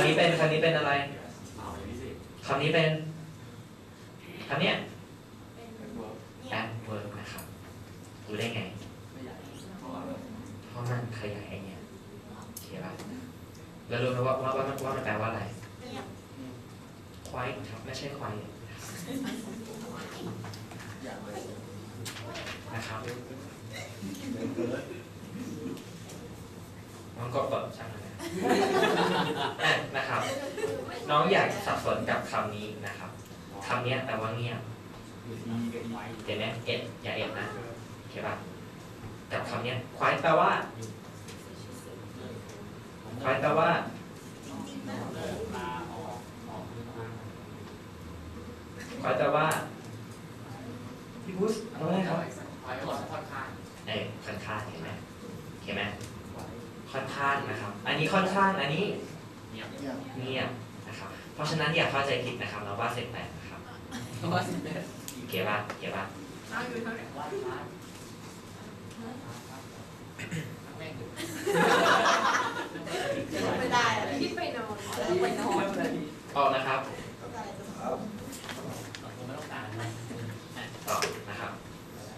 ำนี้เป็นคำนี้เป็นอะไรคำนี้เป็นคำเนี้ย เป็น แอดเวิร์กนะครับรู้ได้ไง เพราะมันขยายไอเนี่ยโอเคป่ะแล้วรู้ไหมว่าว่าว่ามันว่ามันแปลว่าอะไร เงียบ ควายครับไม่ใช่ควายนะครับมันก็แบบช่างมันนะอะนะครับ น้องอยากสับสนกับคำนี้นะครับคำเนี้ยแปลว่าเงียบ เห็นไหมเอ็ดอย่าเอ็ดนะโอเคป่ะกับคำนี้ควายแปลว่าควายแปลว่าควายแปลว่าพี่พุสเอาไงครับเอ้ยค่อนข้างเห็นไหมเห็นไหมค่อนข้างนะครับ อันนี้ค่อนข้างอันนี้เงียบนะครับ เพราะฉะนั้นอย่าเข้าใจผิดนะครับเราว่าเสร็จแปดนะครับเก็บป่ะเสก็บป่ะ น้องอยู่เท่าไหร่ไม่ได้อะคิดไปนอนแล้วไปนอนออกนะครับได้จะอะต่อนะครับ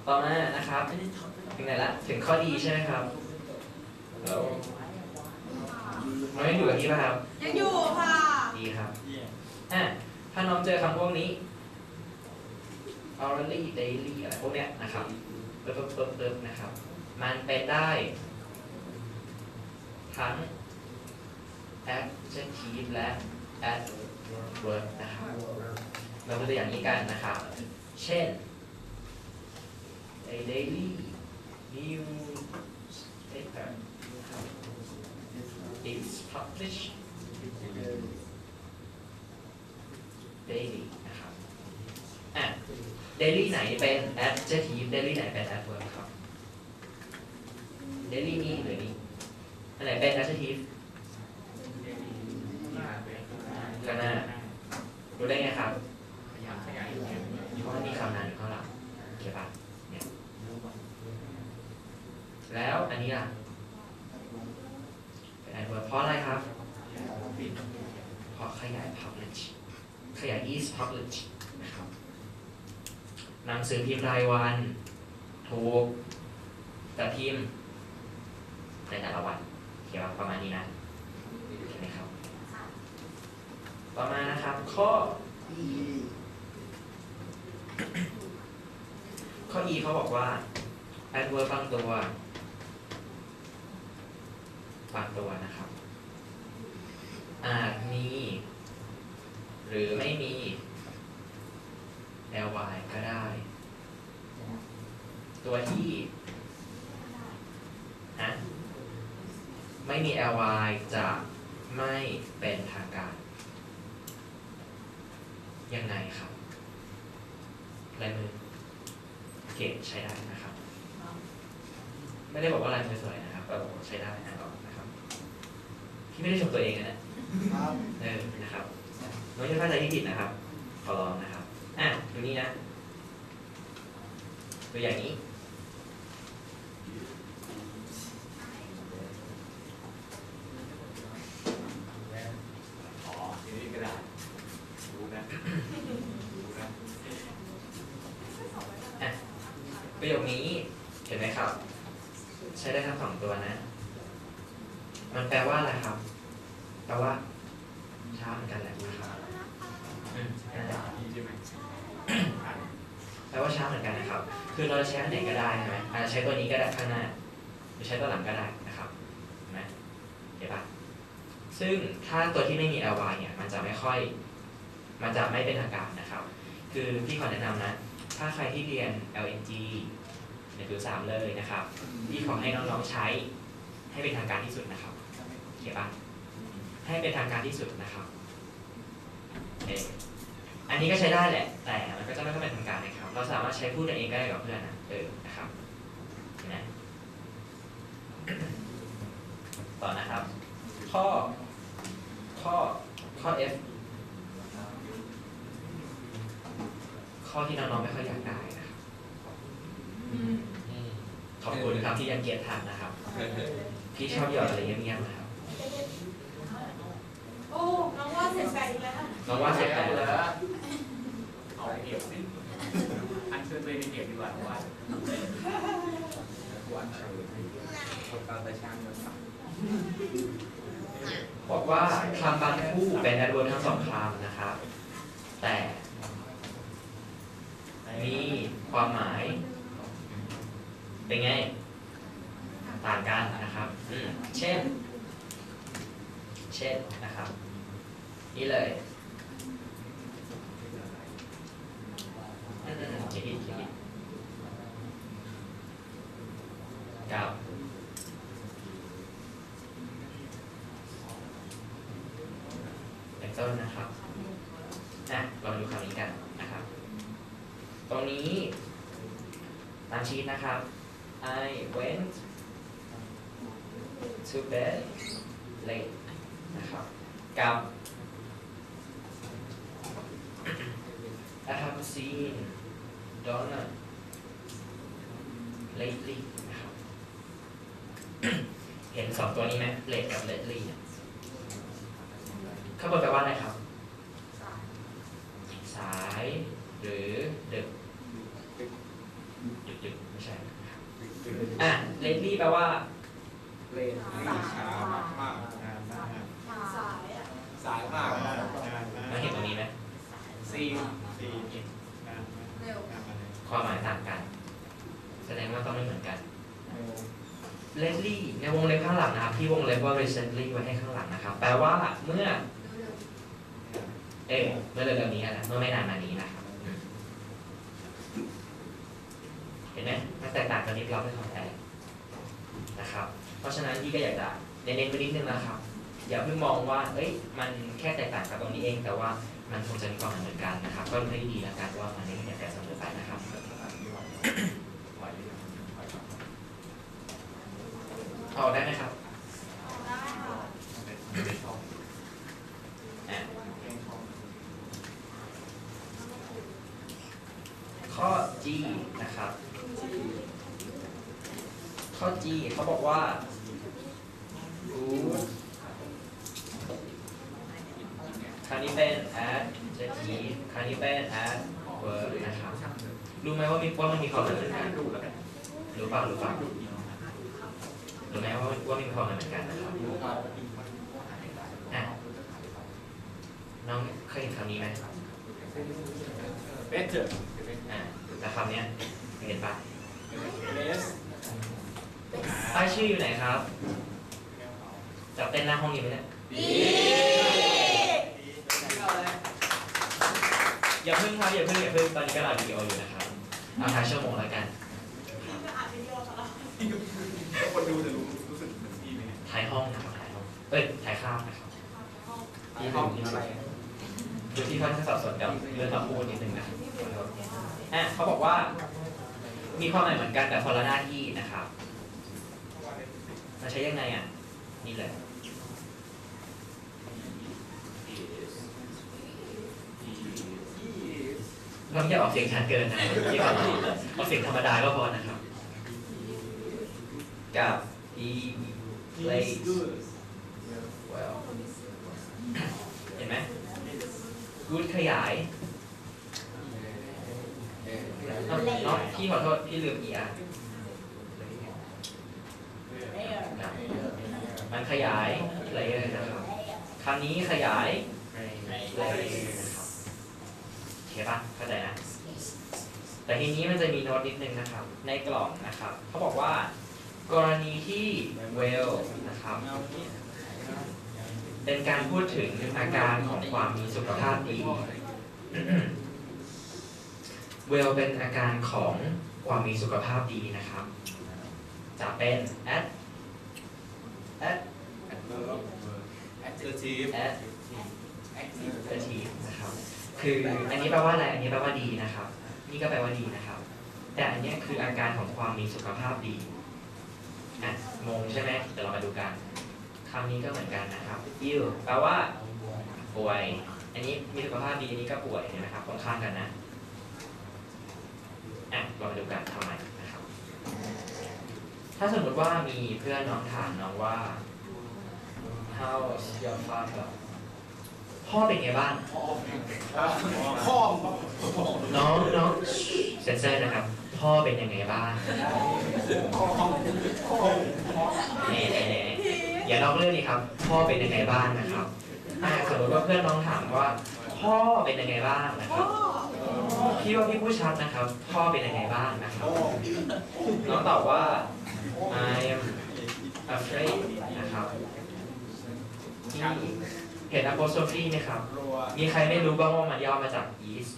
ต่อมานะครับถึงไหนละถึงข้อดีใช่ไหมครับแล้วน้องยังอยู่กับที่ป่ะครับ ยังอยู่ค่ะ ดีครับอะถ้าน้องเจอคำพวกนี้ hourly daily อะไรพวกเนี้ยนะครับเปิ๊บเปิ๊บเปิ๊บเปิ๊บนะครับ มันเป็นได้ ทั้ง adjective และ adverb นะครับเราดูตัวอย่างนี้กันนะครับ เช่น a daily newspaper นะครับ is published daily นะครับ อะ daily ไหนเป็น adjective daily ไหนเป็น adverb ครับ daily นี่หรือนี่อันไหนเป็น adjective ก็น้ารู้ได้ไงครับเพราะมีคำนามอยู่ข้างหลังโอเคปะเนี่ยแล้วอันนี้ล่ะเป็น adverb เพราะอะไรครับเพราะขยาย publish ขยาย is publish นะครับ หนังสือพิมพ์รายวันถูกแต่พิมพ์ในแต่ละวันเขียนประมาณนี้นะเห็นไหมครับต่อมานะครับ ข้อ e ข้อ e เขาบอกว่า adverb บางตัวบางตัวนะครับ อาจมี หรือไม่มี ly ก็ได้ ตัวที่ฮะไม่มี ly จะไม่เป็นทางการ ยังไงครับลายมือเกรดใช้ได้นะครับ ไม่ได้บอกว่าลายมือสวยนะครับแต่บอกว่าใช้ได้นะครับนะครับพี่ไม่ได้ชมตัวเองนะเออนะครับน้องจะเข้าใจที่ผิดนะครับ ขอร้องนะครับ อะตรงนี้นะตัวอย่างนี้อะประโยคนี้เห็นไหมครับ ใช้ได้ทั้งสองตัวนะ มันแปลว่าอะไรครับ แปลว่า ช้าเหมือนกันแหละนะครับอืมนั่นแหละแปลว่าช้าเหมือนกันนะครับ คือเราจะใช้อันไหนก็ได้ ใช้ตัวนี้ก็ได้ข้างหน้า หรือใช้ตัวหลังก็ได้นะครับเห็นไหมเห็นปะซึ่งถ้าตัวที่ไม่มี ly เนี่ยมันจะไม่ค่อย มันจะไม่เป็นทางการนะครับ คือพี่ขอแนะนำนะ ถ้าใครที่เรียน LNG ในปีสามเลยนะครับ พี่ขอให้น้องๆใช้ให้เป็นทางการที่สุดนะครับโอเคปะให้เป็นทางการที่สุดนะครับเอออันนี้ก็ใช้ได้แหละ แต่มันก็จะไม่ค่อยเป็นทางการนะครับ เราสามารถใช้พูดกันเองก็ได้กับเพื่อนนะเออนะครับเห็นไหม ต่อนะครับ ข้อ ข้อ ข้อ F ข้อที่น้องๆไม่ค่อยอยากได้นะครับขอบคุณครับที่ยังเกียรติทันนะครับ พี่ชอบหยอดอะไรเงียบๆนะครับ โอ้ น้องว่าเสร็จแปดอีกแล้วน้องว่าเสร็จแล้วนะครับเอาเก็บสิอันเชิญไปในเก็บดีกว่าเพราะว่ากูอันเชิญคนตาตาช่างเงินสัก บอกว่าคำบางคู่เป็นอรวนทั้งสองคำนะครับ แต่มีความหมาย เป็นไง ต่างกันนะครับ เช่น เช่นนะครับ นี่เลยอืมอืมอืมคิดผิดคิดผิดกับ เป็นต้นนะครับ อะ เรามาดูคำนี้กันนะครับ ตรงนี้ตาม ชีตนะครับ I went to bed late นะครับกับ I have seen Donna lately นะครับ เห็นสองตัวนี้ไหม late กับ lately เนี่ยข้างบนแปลว่าอะไรครับ สายหรือดึกดึกดึกไม่ใช่ครับอะ lately แปล ว่าเลนช้ามากมากงานมากสายอะสายมากงานมากมาเห็นตรงนี้ไหมซีสี่งานเร็วความหมายต่างกัน แสดงว่าต้องไม่เหมือนกัน lately ในวงเล็บข้างหลังนะครับที่วงเล็บว่า recently ไว้ให้ข้างหลังนะครับแปลว่าเมื่อ เอ๊ะเมื่อเร็วๆนี้นะเมื่อไม่นานมานี้นะครับเห็นไหมมันแตกต่างกันนิดเราไม่ขอแทน นะครับ เพราะฉะนั้นพี่ก็อยากจะเน้นไปนิดนึงนะครับ อย่าเพิ่งมองว่า เอ้ย มันแค่แตกต่างกับตรงนี้เอง แต่ว่ามันคงจะมีความเหมือนกันนะครับ ก็รู้ให้ดีแล้วกันว่ามันไม่ได้แตกเสมอไปนะครับเอาได้ไหมครับ ได้ค่ะ อะข้อ G นะครับ ข้อ G เขาบอกว่า good คราวนี้เป็น adjective คราวนี้เป็น adverb นะครับรู้ไหมว่ามีว่ามันมีความหมายเหมือนกันดูแล้วกันรู้เปล่ารู้เปล่ารู้ไหมว่าว่ามีความหมายเหมือนกันนะครับดูครับอะน้องเคยเห็นคำนี้ไหมเบสเถอะ อ่าแต่คำเนี้ยเห็นปะ เบส ป้ายชื่ออยู่ไหน ครับจับเต้นหน้าห้องนี้ไหมเนี่ยดีอย่าเพิ่งครับอย่าเพิ่งอย่าเพิ่งตอนนี้ก็ไลฟ์วิดีโออยู่นะครับเอาท้ายชั่วโมงแล้วกันพี่ก็อ่านวิดีโอของเราคนดูจะรู้รู้สึกเหมือนพี่ไหมท้ายห้องนะครับท้ายห้องเอ้ยท้ายข้าวนะครับที่ห้องอะไรดูที่ค่อนข้างสับสนกับเรื่องคำพูดนิดนึงนะอะเขาบอกว่า มีความหมายเหมือนกันแต่คนละหน้าที่นะครับ มันใช้ยังไงอะ นี่เลย เราอย่าออกเสียงชัดเกินนะครับที่ขอร้องออกเสียงธรรมดาก็พอนะครับ กับ he plays well เห็นไหม good ขยายเอ้าน้องพี่ขอโทษ พี่ลืม er ครับมันขยาย player นะครับคำนี้ขยาย player นะครับโอเคปะเข้าใจนะแต่ทีนี้มันจะมีโน้ตนิดนึงนะครับ ในกล่องนะครับเขาบอกว่า กรณีที่ well นะครับเป็นการพูดถึงอาการของความมีสุขภาพดี well เป็นอาการของความมีสุขภาพดีนะครับ จะเป็น at at adjective at active adjective นะครับ คืออันนี้แปลว่าอะไร อันนี้แปลว่าดีนะครับ นี่ก็แปลว่าดีนะครับ แต่อันเนี้ยคืออาการของความมีสุขภาพดีอะงงใช่ไหมเดี๋ยวเรามาดูกันคำนี้ก็เหมือนกันนะครับ ill แปลว่าป่วย อันนี้มีสุขภาพดี อันนี้ก็ป่วยเห็นไหมครับตรงข้ามกันนะอะเรามาดูกันทำไมนะครับ ถ้าสมมติว่ามีเพื่อนน้องถามน้องว่า how's your father พ่อเป็นไงบ้างข้อมน้องน้องเซนเซอร์นะครับ พ่อเป็นยังไงบ้างข้อมข้อมเน่เน่เน่อย่านอกเรื่องนี้ครับ พ่อเป็นยังไงบ้างนะครับอ่าสมมติว่าเพื่อนน้องถามว่า พ่อเป็นยังไงบ้างนะครับพี่ว่าพี่พูดชัดนะครับ พ่อเป็นยังไงบ้างนะครับ น้องตอบว่า I am afraid นะครับมีเห็น apostrophe ไหมครับ มีใครไม่รู้บ้างว่ามันย่อมาจาก is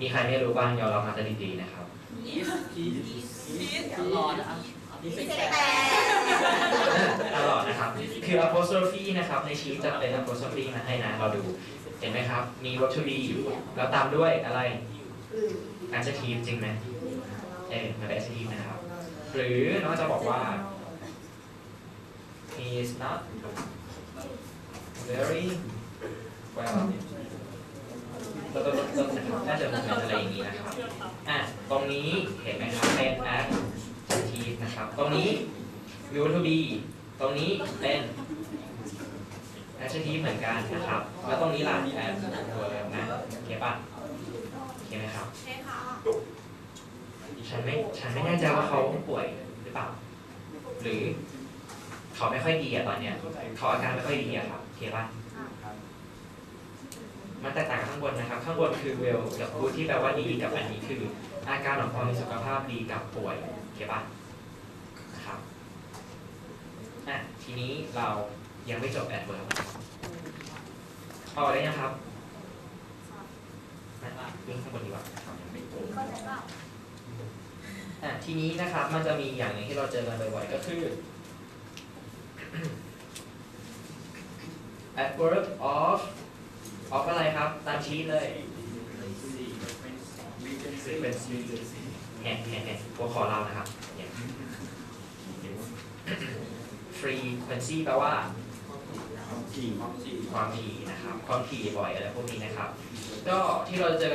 มีใครไม่รู้บ้างยอมรับมาจะดีๆนะครับรอนะครับมีเศษแตกตลอดนะครับ คือ apostrophe นะครับในชีตจะเป็น apostrophe มาให้นะเราดู เห็นไหมครับ มี verb to be แล้วตามด้วยอะไร adjective จริงไหมเออมันเป็น adjective นะครับ หรือน้องจะบอกว่า he is not very well ต้นต้นต้นนะครับน่าจะเป็นอะไรอย่างนี้นะครับ อะ ตรงนี้เห็นไหมครับเป็น adjective นะครับ ตรงนี้ will to be ตรงนี้เป็น adjective เหมือนกันนะครับ แล้วตรงนี้ล่ะ adverb นะโอเคป่ะโอเคไหมครับใช่ค่ะ ฉันไม่ฉันไม่แน่ใจว่าเขาป่วยหรือเปล่า หรือเขาไม่ค่อยดีอะตอนเนี้ยเขาอาการไม่ค่อยดีอะครับโอเคป่ะมันแตกต่างกับข้างบนนะครับ ข้างบนคือ well กับ good ที่แปลว่าดีกับอันนี้คือ อาการของความมีสุขภาพดีกับป่วยโอเคป่ะนะครับอะทีนี้เรายังไม่จบ adverb ออกได้ยังครับนะวิ่งข้างบนดีกว่า อะทีนี้นะครับมันจะมีอย่างหนึ่งที่เราเจอกันบ่อยๆก็คือ adverb of of อะไรครับ ตามชีตเลยแห่แห่แห่หัวขอเรานะครับ frequency แปลว่าความขี่ความถี่นะครับ ความถี่บ่อยอะไรพวกนี้นะครับ ก็ที่เราเจอ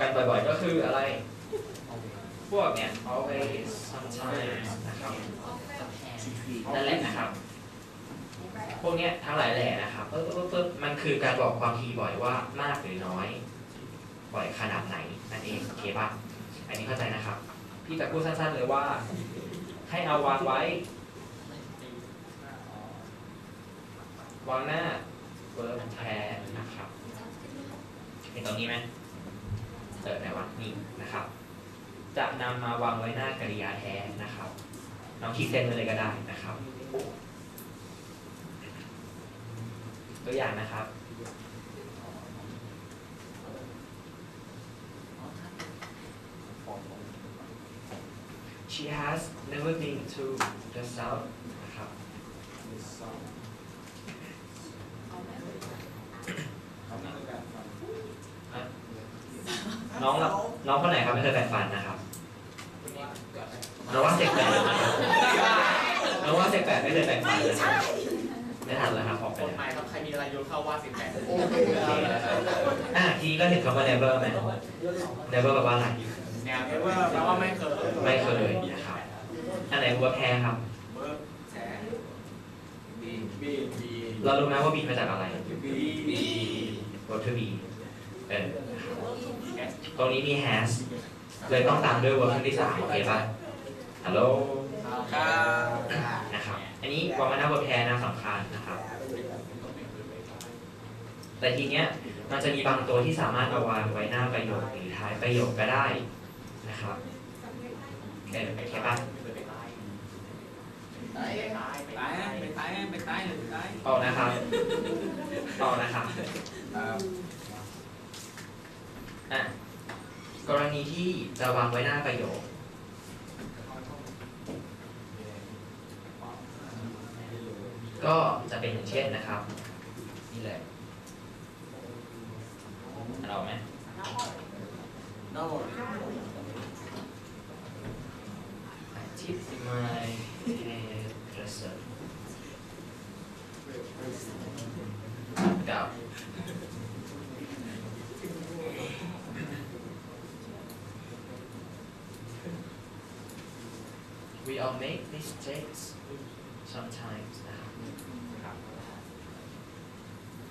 กันบ่อยๆก็คืออะไร พวกเนี่ย always sometimes นะครับนั่นแหละนะครับ พวกเนี้ยทั้งหลายแหล่นะครับปึ๊บปึ๊บปึ๊บมันคือการบอกความถี่บ่อยว่ามากหรือน้อย บ่อยขนาดไหนนั่นเองโอเคป่ะอันนี้เข้าใจนะครับ พี่จะพูดสั้นๆเลยว่า ให้เอาวางไว้ วางหน้า verb แท้นะครับเห็นตรงนี้ไหมเปิดไหนวะนี่นะครับ จะนำมาวางไว้หน้ากริยาแท้นะครับน้องขีดเส้นไว้เลยก็ได้นะครับ ตัวอย่างนะครับ she has never been to the south นะครับ น้องละน้องคนไหนครับไม่เคยแปรงฟันนะครับ น้องว่าเสกแปดน้องว่าเสกแปดไม่เคยแปรงฟันเลยนะครับไม่ทันแล้วครับออกไปกฎแล้วหมายครับใครมีอะไรโยนเข้าว่าสิบแปดโอเคนะครับอะทีนี้ก็เห็นคำว่า never ไหม never แปลว่าอะไรแนวเว่าแปลว่าไม่เคยไม่เคยนะครับอันไหนวัวแพ้ครับเบิร์บแฉบีบีบีเรารู้ไหมว่าบินมาจากอะไรบีบี verb to be เออตรงนี้มี has เลยต้องตามด้วย verb ที่สามโอเคป่ะ ฮัลโหลครับนะครับ อันนี้วางไว้หน้า verb แท้นะสำคัญนะครับ แต่ทีเนี้ยมันจะมีบางตัวที่สามารถเอาวางไว้หน้าประโยคหรือท้ายประโยคก็ได้นะครับเออโอเคป่ะตายตายไปตายไปตายไปตายเลยตายออกนะครับออกนะครับครับอะกรณีที่จะวางไว้หน้าประโยค ก็จะเป็นอย่างเช่นนะครับ นี่เลยอ่านออกไหม I tip my hairdresser กับ We all make mistakes sometimes นะครับ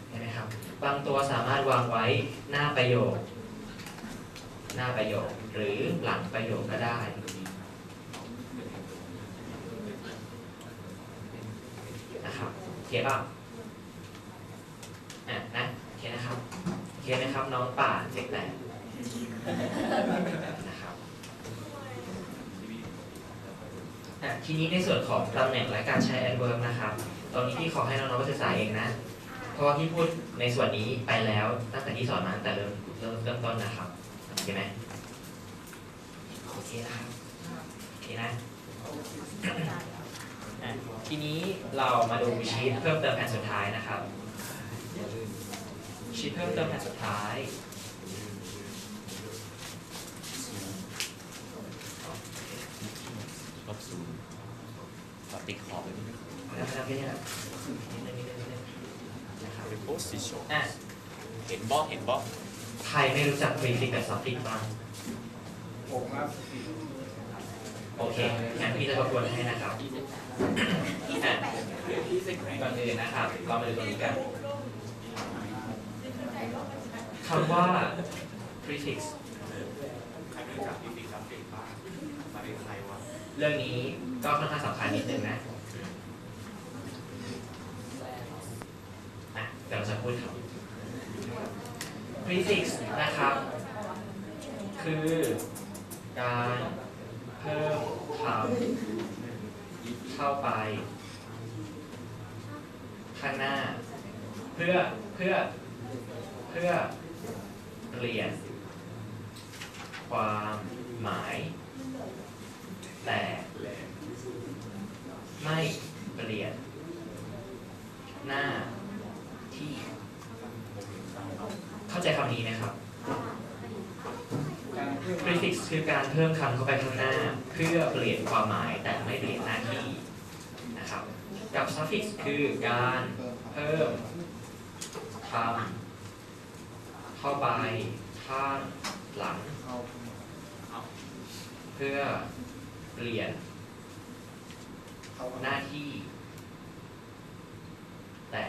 เห็นไหมครับ บางตัวสามารถวางไว้หน้าประโยค หน้าประโยค หรือหลังประโยคก็ได้นะครับโอเคป่ะอะนะโอเคนนะครับโอเคไหมครับน้องป่าเจ็กแหลนะครับ อะทีนี้ในส่วนของตำแหน่งและการใช้ adverb นะครับ ตอนนี้พี่ขอให้น้องๆไปศึกษาเองนะ เพราะว่าพี่พูดในส่วนนี้ไปแล้วตั้งแต่ที่สอนมาตั้งแต่เริ่มเริ่มเริ่มต้นนะครับโอเคไหมโอเคนะครับโอเคนะอะทีนี้เรามาดูชีทเพิ่มเติมแผ่นสุดท้ายนะครับชีทเพิ่มเติมแผ่นสุดท้าย ลบศูนย์ ตัดติดขอบเลยแล้วแล้วแค่นี้แหละนิดนึงนิดนึงนิดนึงนะครับ preposition อะเห็นบ้องเห็นบ้องใครไม่รู้จัก prefix กับ suffix บ้างผมครับโอเคงั้นพี่จะรบกวนให้นะครับอะก่อนอื่นนะครับ เรามาดูตรงนี้กันคำว่า prefix ใครไม่รู้จักพิฟิกซับฟิกบ้างมาเป็นใครวะเรื่องนี้ก็ค่อนข้างสำคัญนิดนึงนะอะเดี๋ยวจะพูดครับ prefix นะครับ คือการเพิ่มคำเข้าไป ข้างหน้า เพื่อเพื่อเพื่อเปลี่ยนความหมาย แต่ไม่เปลี่ยน หน้าที่ เข้าใจคำนี้ไหมครับ prefix คือการเพิ่มคำเข้าไปข้างหน้า เพื่อเปลี่ยนความหมายแต่ไม่เปลี่ยนหน้าที่นะครับ กับ suffix คือการเพิ่มคำเข้าไปข้างหลัง เพื่อ เปลี่ยน หน้าที่ แต่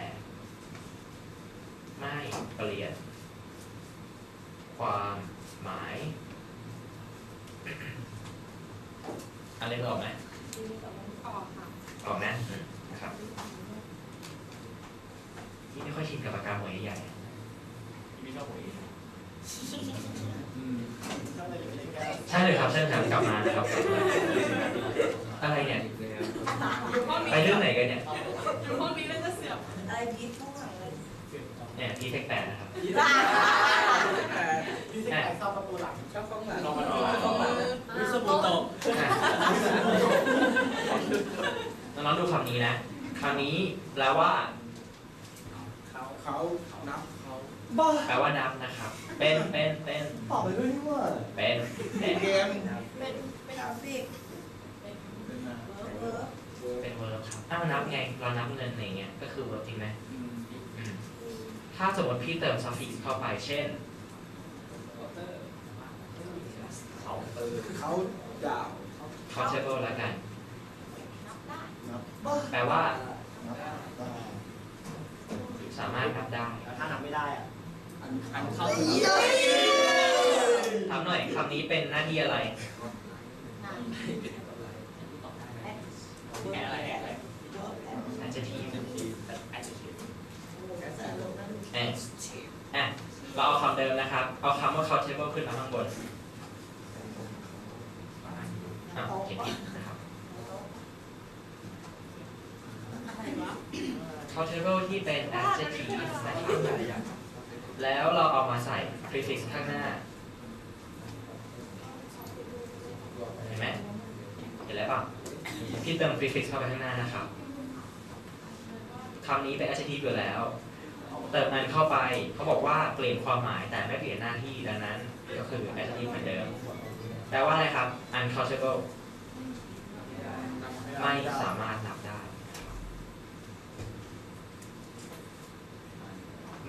ไม่เปลี่ยน ความหมาย อะไรออกไหมออกค่ะออกนะนะครับนี่ไม่ค่อยชินกับปากกาหัวใหญ่ที่ไม่ชอบหวยๆ ใช่เลยครับใช่เลยครับกลับมานะครับกลับมาอะไรเนี่ยอยู่ห้องนี้ไปเรื่องไหนกันเนี่ยอยู่ห้องนี้แล้วจะเสียบอะไรพีทข้างหลังเลยเนี่ยพีเทคแปดนะครับพี่สิบแปดชอบประตูหลังชอบกล้องหลังลองมาดูกล้องหลังวิสบูโตน้องๆดูคำนี้นะคำนี้แปลว่า เขาเขานับเขา บ้าแปลว่านับนะครับ เป็นเป็นเป็นตอบไปด้วยนี่ว่าเป็นเป็นเกมเป็นเป็นกราฟิกเป็นมาเวิร์กเป็นเวิร์บครับอ้าวนับไงเรานับเงินอย่างเงี้ยก็คือเวิร์บจริงไหมอืมถ้าสมมติพี่เติม suffix เข้าไปเช่นเขาเตอร์เขาดาว countable แล้วกันบ้าแปลว่า สามารถนับได้ถ้านับไม่ได้อะ อันอันเข้าถามหน่อยคำนี้เป็นหน้าที่อะไรแอะอะไรแอะอะไร adjective แอดเ and อะเราเอาคำเดิมนะครับ เอาคำว่า countable ขึ้นมาข้างบนอะเขียนผิดนะครับอะไรวะ countable ที่เป็น adjective นะครับ แล้วเราเอามาใส่ prefix ข้างหน้า เห็นไหมเห็นแล้วป่ะพี่เติม prefix เข้าไปข้างหน้านะครับคำนี้เป็น adjective อยู่แล้ว เติมนันเข้าไปเขาบอกว่าเปลี่ยนความหมายแต่ไม่เปลี่ยนหน้าที่ดังนั้น ก็คือ adjective เหมือนเดิมแปลว่าอะไรครับ uncountable ไม่สามารถน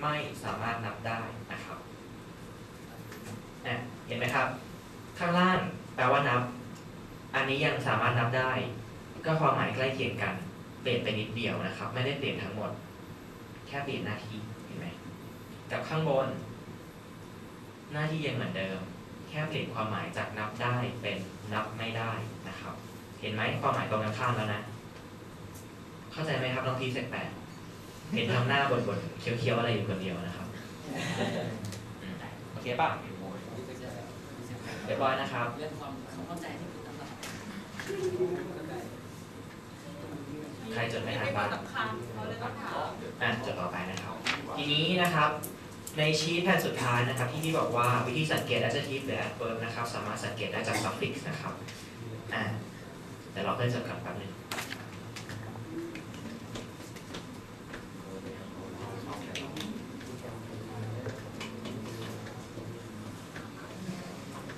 ไม่สามารถนับได้นะครับอะเห็นไหมครับ ข้างล่างแปลว่านับ อันนี้ยังสามารถนับได้ ก็ความหมายใกล้เคียงกัน เปลี่ยนไปนิดเดียวนะครับ ไม่ได้เปลี่ยนทั้งหมด แค่เปลี่ยนหน้าที่เห็นไหมกับข้างบน หน้าที่ยังเหมือนเดิม แค่เปลี่ยนความหมายจากนับได้เป็นนับไม่ได้นะครับ เห็นไหมความหมายตรงกันข้ามแล้วนะ เข้าใจไหมครับน้องพีเสกแปด เห็นทำหน้าบนๆเคี้ยวๆอะไรอยู่คนเดียวนะครับอืมโอเคป่ะเรียบร้อยนะครับเรื่องความเข้าใจที่คุณต้องการใครจดไม่มีทันคบ้าวางมสำคัญเขาเลยต้องถามอะจดต่อไปนะครับ ทีนี้นะครับในชีทแผ่นสุดท้ายนะครับ ที่พี่บอกว่าวิธีสังเกต adjective หรือ adverb นะครับ สามารถสังเกตได้จาก suffix นะครับอ่าแต่เราเพิ่มจดกันแป๊บนึง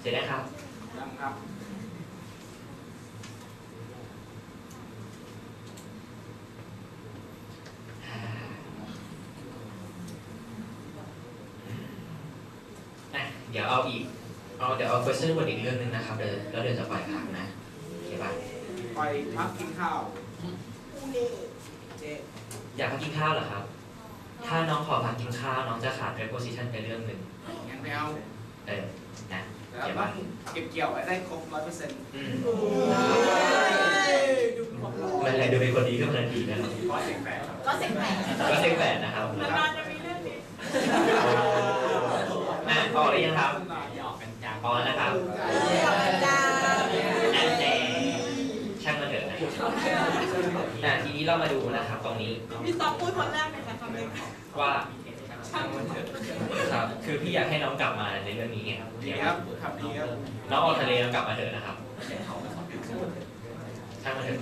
เสร็จแล้วครับยังครับอะเดี๋ยวเอาอีก เอาเดี๋ยวเอา question word อีกเรื่องหนึงนะครับเดี๋ยวแล้วเดี๋ยวจะปล่อยพักนะโอเคป่ะไปพักกินข้าวกูนี่เจ๊อยากพักกินข้าวเหรอครับ ถ้าน้องขอพักกินข้าวน้องจะขาด preposition ไปเรื่องหนึ่งยังไม่เอาเออนะ แต่ต้องเก็บเกี่ยวไว้ได้ครบร้อยเปอร์เซ็นต์อืมโอ้ยดูของเรามันอะไรดูเป็นคนดีขึ้นมาทันทีนะครับร้อยเจ็ดแปดครับก็เสียงแปลกก็เซ็งแปดนะครับนานๆจะมีเรื่องนี้อะออกหรือยังครับหยอกกันจังออกแล้วนะครับเจ๊อาจารย์แอนแต่ช่างมันเถอะนะครับอะทีนี้เรามาดูนะครับตรงนี้พี่ต๊อกพูดคนแรกเลยค่ะคำนี้ว่า ครับ คือพี่อยากให้น้องกลับมาในเรื่องนี้ไงดีเดี๋ยวครับขับดีครับน้องออกทะเลแล้วกลับมาเถอะนะครับช่างมันเถอะ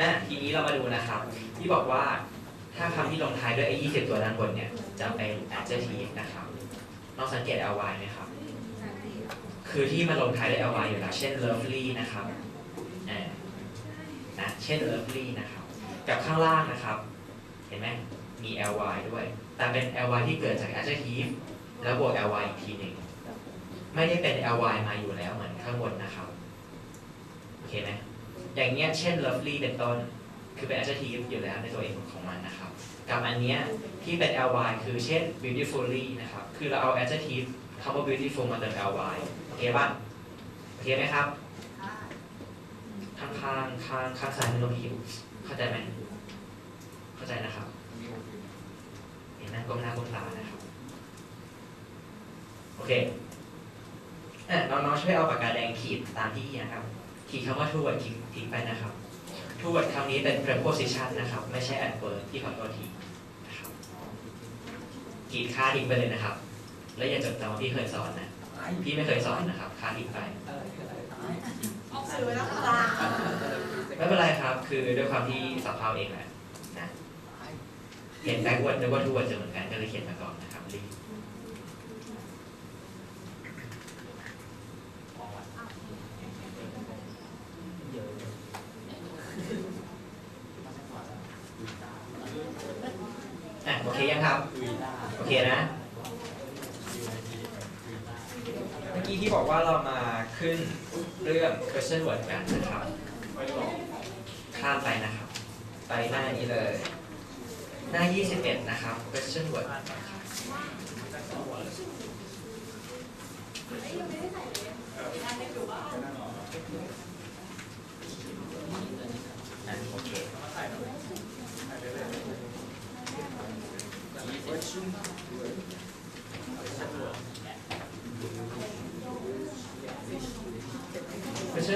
อะทีนี้เรามาดูนะครับ ที่บอกว่าถ้าคำที่ลงท้ายด้วยไอ้20ตัวด้านบนเนี่ยจะเป็น adjective นะครับน้องสังเกต ly ไหมครับ คือที่มันลงท้ายด้วย ly อยู่แล้ว เช่น lovely นะครับอ่านะเช่น lovely นะครับ กับข้างล่างนะครับ เห็นไหมมี ly ด้วย แต่เป็น ly ที่เกิดจาก adjective แล้วบวก ly อีกทีหนึ่งไม่ได้เป็น ly มาอยู่แล้วเหมือนข้างบนนะครับ โอเคไหมอย่างเงี้ยเช่น lovely เป็นต้น คือเป็น adjective อยู่แล้วในตัวเองของมันนะครับ กับอันเนี้ยที่เป็น ly คือเช่น beautifully นะครับ คือเราเอา adjective คำว่า beautiful มาเติม ly โอเคป่ะโอเคไหมครับ ข้างข้างข้างข้างซ้ายมันลงผิวเข้าใจไหม เข้าใจนะครับ เห็นหน้าก้มหน้าก้มตานะครับ โอ เคอะน้องๆช่วยเอาปากกาแดงขีดตามที่นะครับ ขีดคำว่า toward ทิ้งทิ้งไปนะครับ toward คำนี้เป็น preposition นะครับ ไม่ใช่ adverb ที่ขอโทษทีนะครับขีดค่าทิ้งไปเลยนะครับ แล้วอย่าจดจำว่าพี่เคยสอนนะ พี่ไม่เคยสอนนะครับ ค่าทิ้งไปออกสื่อไว้แล้วค่ะไม่เป็นไรครับ คือด้วยความที่สับเพาเองแหละนะเห็นแบ็กว r d นึกว่าทูว r d จะเหมือนกันก็เลยเขียนมาก่อนนะครับรีบอะโอเคยังครับ โอเคนะ เมื่อกี้ที่บอกว่าเรามาขึ้น เรื่อง question word กันนะครับ ข้ามไปนะครับ ไปหน้านี้เลย หน้า 21 นะครับ question word อะโอเค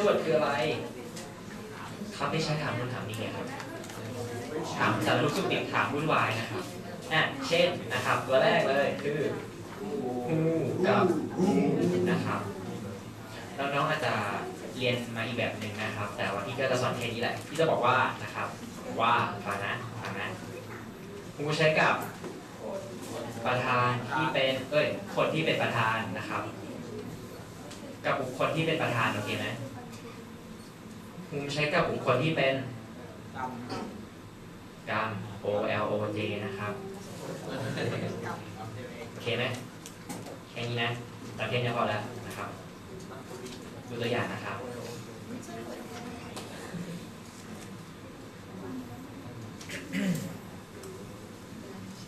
question word คืออะไรคำที่ใช้ถามคุณถามนี่ไงครับถามสารรูปสุขดิบถามวุ่นวายนะครับอะเช่นนะครับ ตัวแรกเลยคือ who กับนะครับน้องๆอาจจะเรียนมาอีกแบบหนึ่งนะครับ แต่ว่าพี่ก็จะสอนแค่นี้แหละพี่จะบอกว่านะครับ ว่าฟังนะฟังนะงูใช้กับประธานที่เป็นเอ้ยคนที่เป็นประธานนะครับ กับบุคคลที่เป็นประธานโอเคไหม คุณครูใช้กับบุคคลที่เป็นกกรรม O L O J นะครับโอเคไหมแค่นี้นะตามแค่นี้พอแล้วนะครับดูตัวอย่างนะครับ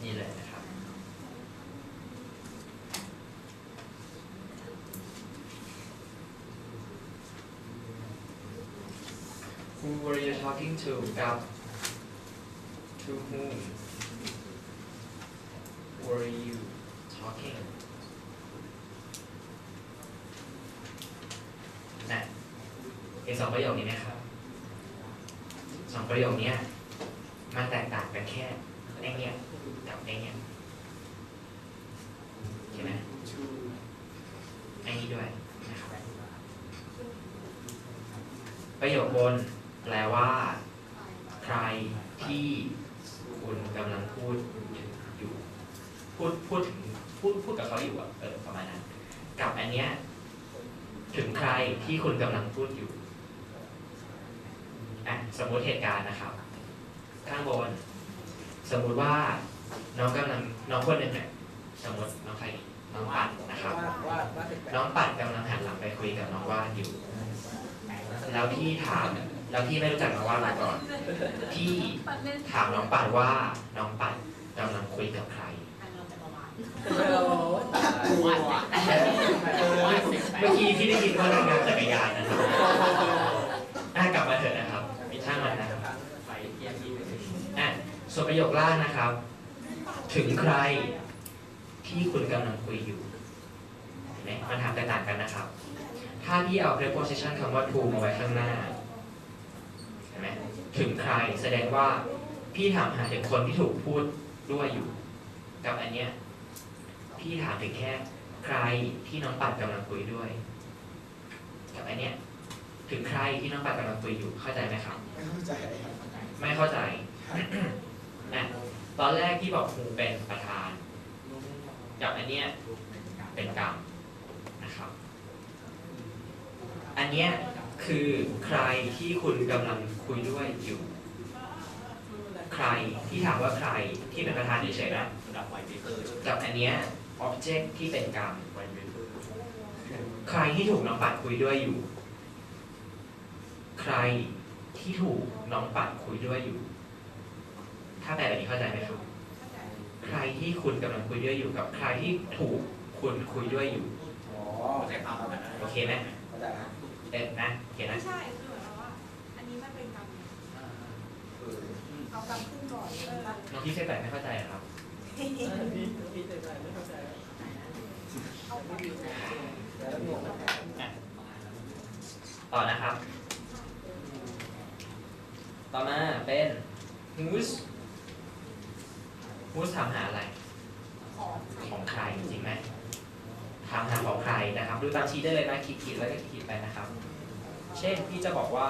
นี่เลยนะครับ Who were you talking to กับ To whom were you talking นะเห็นสองประโยคนี้ไหมครับสองประโยคนี้มันแตกต่างกันแค่ไอ้เนี่ยกับไอ้เนี่ยใช่ไหมไอ้นี้ด้วยนะครับประโยคบน แปลว่า ใครที่คุณกำลังพูดอยู่ พูดพูดถึงพูดพูดกับเขาอยู่อะเออประมาณนั้น กับอันเนี้ยถึงใครที่คุณกำลังพูดอยู่อะสมมติเหตุการณ์นะครับ ข้างบน สมมุติว่าน้องกำลังน้องคนหนึ่งเนี่ยสมมติน้องใครน้องปัดนะำครับว่าว่าว่าสิบแปดน้องปัดกำลังหันหลังไปคุยกับน้องว่านอยู่ แล้วพี่ถาม แล้วพี่ไม่รู้จักน้องว่ามาก่อน พี่ถามน้องปัดว่าน้องปัดกำลังคุยกับใครนเราจะประมาณโอ้ตายว่าว่าสิบแปเมื่ดอกี้พี่ได้ยินว่าทำงานจักรยานนะครับอะกลับมาเถอะนะครับช่างมันนะครับอะส่วนประโยคล่างนะครับ ถึงใครที่คุณกำลังคุยอยู่เห็นไหมมันถามแตกต่างกันนะครับ ถ้าพี่เอา preposition คำว่า to มาไว้ข้างหน้า ห็นไหมถึงใครแสดงว่าพี่ถามหาถึงคนที่ถูกพูดด้วยอยู่ กับอันเนี้ยพี่ถามถึงแค่ใครที่น้องปัดกำลังคุยด้วย กับอันเนี้ยถึงใครที่น้องปัดกำลังคุยอยู่เข้าใจไหมครับ ไม่เข้าใจครับไม่เข้าใจอะตอนแรกที่บอกครูเป็นประธาน กับอันเนี้ยเป็นกรรมนะครับ อันเนี้ย คือใครที่คุณกำลังคุยด้วยอยู่ ใครที่ถามว่าใครที่เป็นประธานเฉยๆนะระดับไวเบเกอร์กับอันเนี้ย object ที่เป็นกรรมไวเบเกอร์ใครที่ถูกน้องปัดคุยด้วยอยู่ ใครที่ถูกน้องปัดคุยด้วยอยู่ ถ้าแปลแบบนี้เข้าใจไหมครับ ใครที่คุณกำลังคุยด้วยอยู่กับใครที่ถูกคุณคุยด้วยอยู่ อ๋อเข้าใจความกันนะโอเคไหม เข้าใจครับ เอ็ดนะโอเคนะไม่ใช่คือเหมือนกับว่า อันนี้มันเป็นกรรมเออเอากรรมขึ้นก่อนเออน้องที่เซแต่ไม่เข้าใจเหรอครับพี่พี่จะได้ไม่เข้าใจครับเอากรรมขึ้นก่อนแล้วงงอะต่อนะครับ ต่อมาเป็น whose whose ถามหาอะไรของของใครจริงไหมถามหาของใครนะครับ ดูตามชีทได้เลยนะขีดๆแล้วก็ขีดไปนะครับ เช่นพี่จะบอกว่า